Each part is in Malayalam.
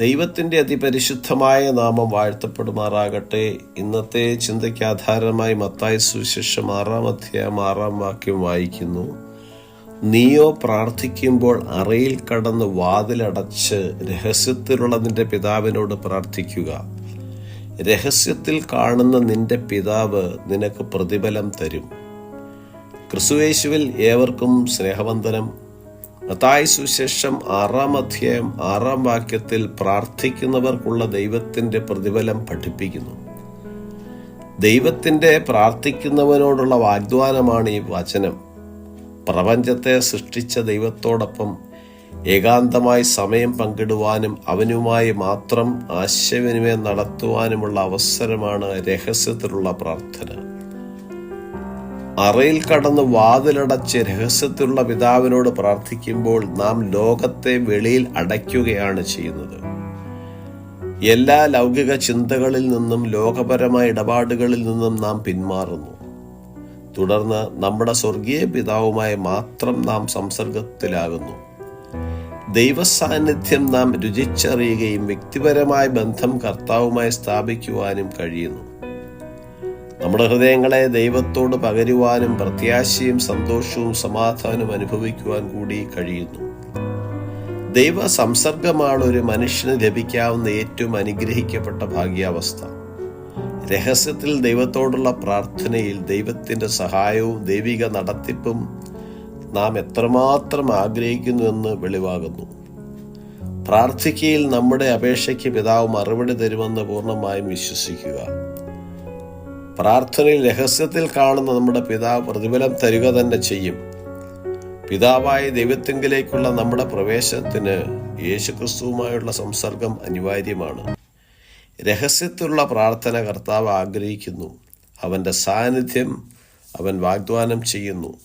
ദൈവത്തിന്റെ അതിപരിശുദ്ധമായ നാമം വാഴ്ത്തപ്പെടുമാറാകട്ടെ. ഇന്നത്തെ ചിന്തയ്ക്ക് ആധാരമായി മത്തായ സുവിശേഷം ആറാം അധ്യായം ആറാം വാക്യം വായിക്കുന്നു. നീയോ പ്രാർത്ഥിക്കുമ്പോൾ അറയിൽ കടന്ന് വാതിലടച്ച് രഹസ്യത്തിലുള്ള നിന്റെ പിതാവിനോട് പ്രാർത്ഥിക്കുക. രഹസ്യത്തിൽ കാണുന്ന നിന്റെ പിതാവ് നിനക്ക് പ്രതിഫലം തരും. ക്രിസ്തുവേശുവിൽ ഏവർക്കും സ്നേഹവന്ദനം. മത്തായി സുശേഷം ആറാം അധ്യായം ആറാം വാക്യത്തിൽ പ്രാർത്ഥിക്കുന്നവർക്കുള്ള ദൈവത്തിന്റെ പ്രതിഫലം പഠിപ്പിക്കുന്നു. ദൈവത്തിന്റെ പ്രാർത്ഥിക്കുന്നവനോടുള്ള വാഗ്ദാനമാണ് ഈ വചനം. പ്രപഞ്ചത്തെ സൃഷ്ടിച്ച ദൈവത്തോടൊപ്പം ഏകാന്തമായി സമയം പങ്കിടുവാനും അവനുമായി മാത്രം ആശയവിനിമയം നടത്തുവാനുമുള്ള അവസരമാണ് രഹസ്യത്തിലുള്ള പ്രാർത്ഥന. അറയിൽ കടന്ന് വാതിലടച്ച് രഹസ്യത്തിലുള്ള പിതാവിനോട് പ്രാർത്ഥിക്കുമ്പോൾ നാം ലോകത്തെ വെളിയിൽ അടയ്ക്കുകയാണ് ചെയ്യുന്നത്. എല്ലാ ലൗകിക ചിന്തകളിൽ നിന്നും ലോകപരമായ ഇടപാടുകളിൽ നിന്നും നാം പിന്മാറുന്നു. തുടർന്ന് നമ്മുടെ സ്വർഗീയ പിതാവുമായി മാത്രം നാം സംസർഗത്തിലാകുന്നു. ദൈവസാന്നിധ്യം നാം രുചിച്ചറിയുകയും വ്യക്തിപരമായ ബന്ധം കർത്താവുമായി സ്ഥാപിക്കുവാനും കഴിയുന്നു. നമ്മുടെ ഹൃദയങ്ങളെ ദൈവത്തോട് പകരുവാനും പ്രത്യാശയും സന്തോഷവും സമാധാനവും അനുഭവിക്കുവാൻ കൂടി കഴിയുന്നു. ദൈവ സംസർഗമാണ് ഒരു മനുഷ്യന് ലഭിക്കാവുന്ന ഏറ്റവും അനുഗ്രഹിക്കപ്പെട്ട ഭാഗ്യാവസ്ഥ. രഹസ്യത്തിൽ ദൈവത്തോടുള്ള പ്രാർത്ഥനയിൽ ദൈവത്തിന്റെ സഹായവും ദൈവിക നടത്തിപ്പും നാം എത്രമാത്രം ആഗ്രഹിക്കുന്നുവെന്ന് വെളിവാകുന്നു. പ്രാർത്ഥിക്കയിൽ നമ്മുടെ അപേക്ഷയ്ക്ക് പിതാവ് മറുപടി തരുമെന്ന് പൂർണമായും വിശ്വസിക്കുക. പ്രാർത്ഥനയിൽ രഹസ്യത്തിൽ കാണുന്ന നമ്മുടെ പിതാവ് പ്രതിഫലം തരിക തന്നെ ചെയ്യും. പിതാവായ ദൈവത്തെങ്കിലേക്കുള്ള നമ്മുടെ പ്രവേശനത്തിന് യേശുക്രിസ്തുവുമായുള്ള സംസർഗം അനിവാര്യമാണ്. രഹസ്യത്തിലുള്ള പ്രാർത്ഥന കർത്താവ് ആഗ്രഹിക്കുന്നു. അവന്റെ സാന്നിധ്യം അവൻ വാഗ്ദാനം ചെയ്യുന്നു.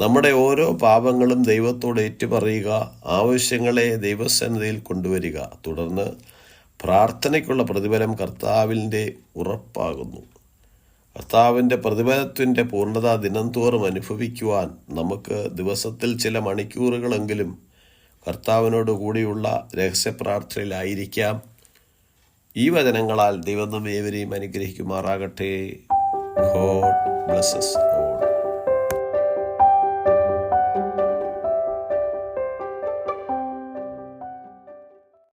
നമ്മുടെ ഓരോ പാപങ്ങളും ദൈവത്തോട് ഏറ്റുപറയുക ആവശ്യങ്ങളെ ദൈവസന്നിധിയിൽ കൊണ്ടുവരിക. തുടർന്ന് പ്രാർത്ഥനയ്ക്കുള്ള പ്രതിഫലം കർത്താവിന്റെ ഉറപ്പാകുന്നു. കർത്താവിന്റെ പ്രതിഫലത്തിന്റെ പൂർണത ദിനംതോറും അനുഭവിക്കുവാൻ നമുക്ക് ദിവസത്തിൽ ചില മണിക്കൂറുകളെങ്കിലും കർത്താവിനോട് കൂടിയുള്ള രഹസ്യപ്രാർത്ഥനയിലായിരിക്കാം. ഈ വചനങ്ങളാൽ ദൈവം നമ്മേവരെയും അനുഗ്രഹിക്കുമാറാകട്ടെ. God blesses